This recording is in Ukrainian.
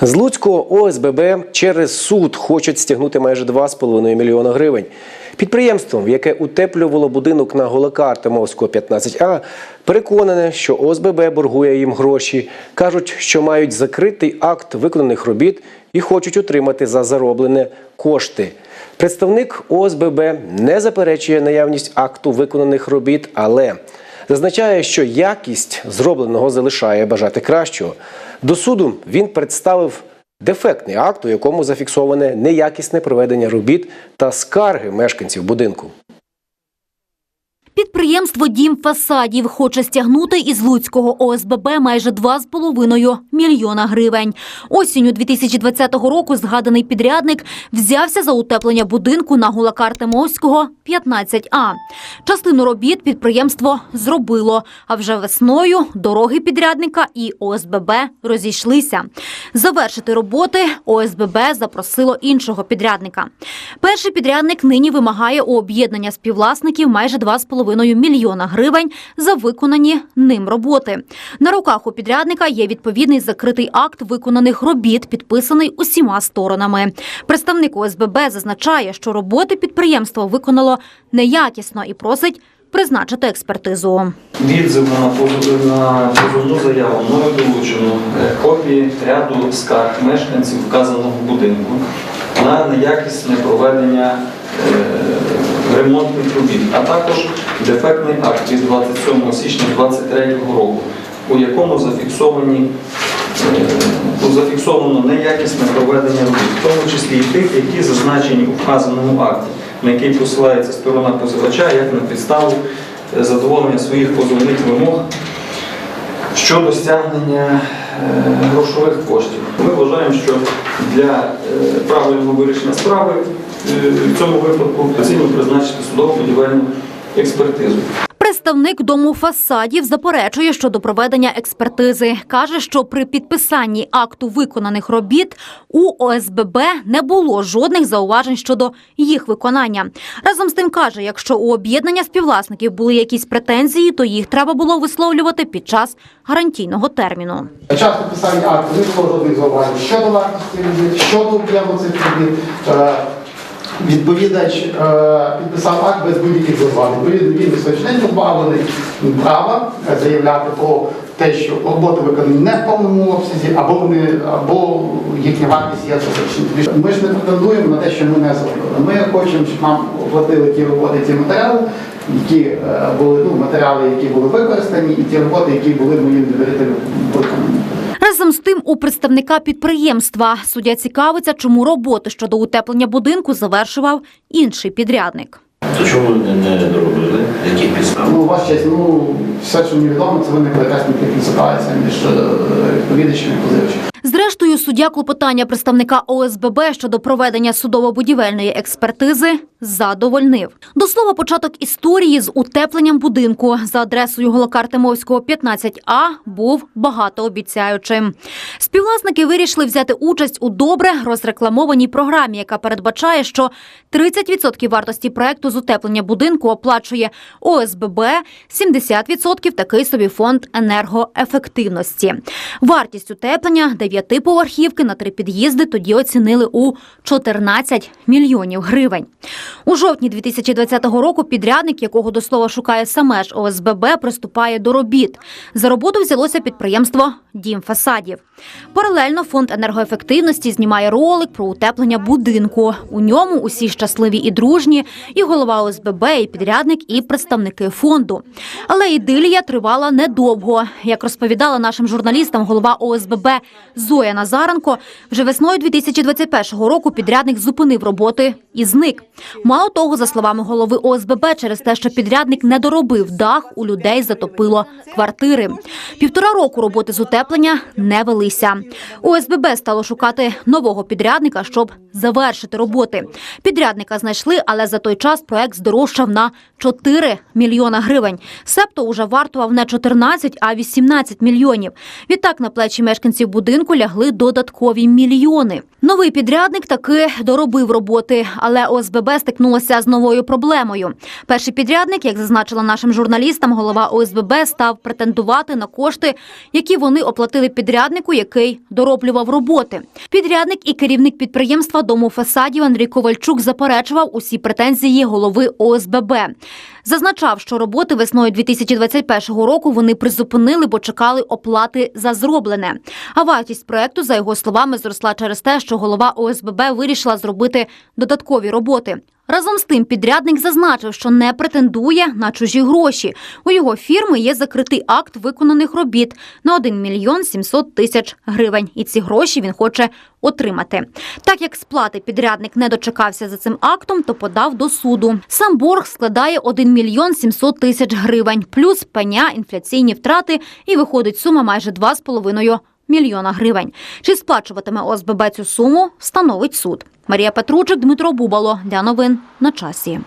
З Луцького ОСББ через суд хочуть стягнути майже 2,5 мільйона гривень. Підприємством, яке утеплювало будинок на Голака Артемовського 15А, переконане, що ОСББ боргує їм гроші. Кажуть, що мають закритий акт виконаних робіт і хочуть отримати за зароблене кошти. Представник ОСББ не заперечує наявність акту виконаних робіт, але зазначає, що якість зробленого залишає бажати кращого. До суду він представив дефектний акт, у якому зафіксоване неякісне проведення робіт та скарги мешканців будинку. Підприємство Дім фасадів хоче стягнути із Луцького ОСББ майже 2,5 мільйона гривень. Осінню 2020 року згаданий підрядник взявся за утеплення будинку на Гулака Артемовського 15А. Частину робіт підприємство зробило, а вже весною дороги підрядника і ОСББ розійшлися. Завершити роботи ОСББ запросило іншого підрядника. Перший підрядник нині вимагає у об'єднання співвласників майже 2,5 мільйона гривень за виконані ним роботи. На руках у підрядника є відповідний закритий акт виконаних робіт, підписаний усіма сторонами. Представник ОСББ зазначає, що роботи підприємство виконало неякісно і просить призначити експертизу. Відзив на позов- позовну заяву мною долучено е, копії ряду скарг мешканців вказаного будинку на неякісне проведення е, ремонтних робіт, а також дефектний акт від 27 січня 2023 року, у якому зафіксовані е, зафіксовано неякісне проведення робіт, в тому числі і тих, які зазначені у вказаному акті, на який посилається сторона позивача як на підставу е, задоволення своїх позовних вимог щодо стягнення е, грошових коштів. Ми вважаємо, що для правильного вирішення справи в цьому випадку доцільно призначити судово-будівельну експертизу. Представник дому фасадів заперечує щодо проведення експертизи. Каже, що при підписанні акту виконаних робіт у ОСББ не було жодних зауважень щодо їх виконання. Разом з тим каже, якщо у об'єднання співвласників були якісь претензії, то їх треба було висловлювати під час гарантійного терміну. Під час підписання акту не було жодних зауважень щодо вартості робіт, щодо об'єму цих робіт. Відповідач е, підписав акт без будь-яких зауважень. Відповідно, він безпечний позбавлений права е, заявляти про те, що роботи виконані не в повному обсязі, або вони, або їхня вартість є завищена. Ми ж не претендуємо на те, що ми не зробили. Ми хочемо, щоб нам оплатили ті роботи, ті матеріали, які е, були ну, матеріали, які були використані, і ті роботи, які були моїм довірителем виконані. Разом з тим, у представника підприємства суддя цікавиться, чому роботи щодо утеплення будинку завершував інший підрядник. То чому не, не доробили? Які підстави? Ну, ваша честь, ну, все, що мені відомо, це виникла якась ситуація між е, відповідачем і позивачем. Зрештою, суддя клопотання представника ОСББ щодо проведення судово-будівельної експертизи задовольнив. До слова, початок історії з утепленням будинку за адресою Голока Артемовського 15А був багатообіцяючим. Співвласники вирішили взяти участь у добре розрекламованій програмі, яка передбачає, що 30% вартості проекту з утеплення будинку оплачує ОСББ, 70% такий собі фонд енергоефективності. Вартість утеплення дев'ятиповерхівки на три під'їзди тоді оцінили у 14 мільйонів гривень. У жовтні 2020 року підрядник, якого до слова шукає саме ж ОСББ, приступає до робіт. За роботу взялося підприємство Дім фасадів. Паралельно фонд енергоефективності знімає ролик про утеплення будинку. У ньому усі щасливі і дружні, і голова ОСББ, і підрядник, і представники фонду. Але ідилія тривала недовго. Як розповідала нашим журналістам голова ОСББ Зоя Назаренко, вже весною 2021 року підрядник зупинив роботи і зник. Мало того, за словами голови ОСББ, через те, що підрядник не доробив дах, у людей затопило квартири. Півтора року роботи з утеплення не велися. ОСББ стало шукати нового підрядника, щоб завершити роботи. Підрядника знайшли, але за той час проект здорожчав на 4 мільйона гривень. Себто уже вартував не 14, а 18 мільйонів. Відтак на плечі мешканців будинку лягли додаткові мільйони. Новий підрядник таки доробив роботи, але ОСББ стикнулося з новою проблемою. Перший підрядник, як зазначила нашим журналістам, голова ОСББ став претендувати на кошти, які вони оплатили підряднику, який дороблював роботи. Підрядник і керівник підприємства дому фасадів Андрій Ковальчук заперечував усі претензії голови ОСББ. Зазначав, що роботи весною 2021 року вони призупинили, бо чекали оплати за зроблене. А вартість проекту, за його словами, зросла через те, що голова ОСББ вирішила зробити додаткові роботи. Разом з тим, підрядник зазначив, що не претендує на чужі гроші. У його фірми є закритий акт виконаних робіт на 1 мільйон 700 тисяч гривень. І ці гроші він хоче отримати. Так як сплати підрядник не дочекався за цим актом, то подав до суду. Сам борг складає 1 мільйон 700 тисяч гривень, плюс пеня, інфляційні втрати, і виходить сума майже 2,5 мільйона гривень. Чи сплачуватиме ОСББ цю суму, встановить суд. Марія Петручик, Дмитро Бубало. Для новин на часі.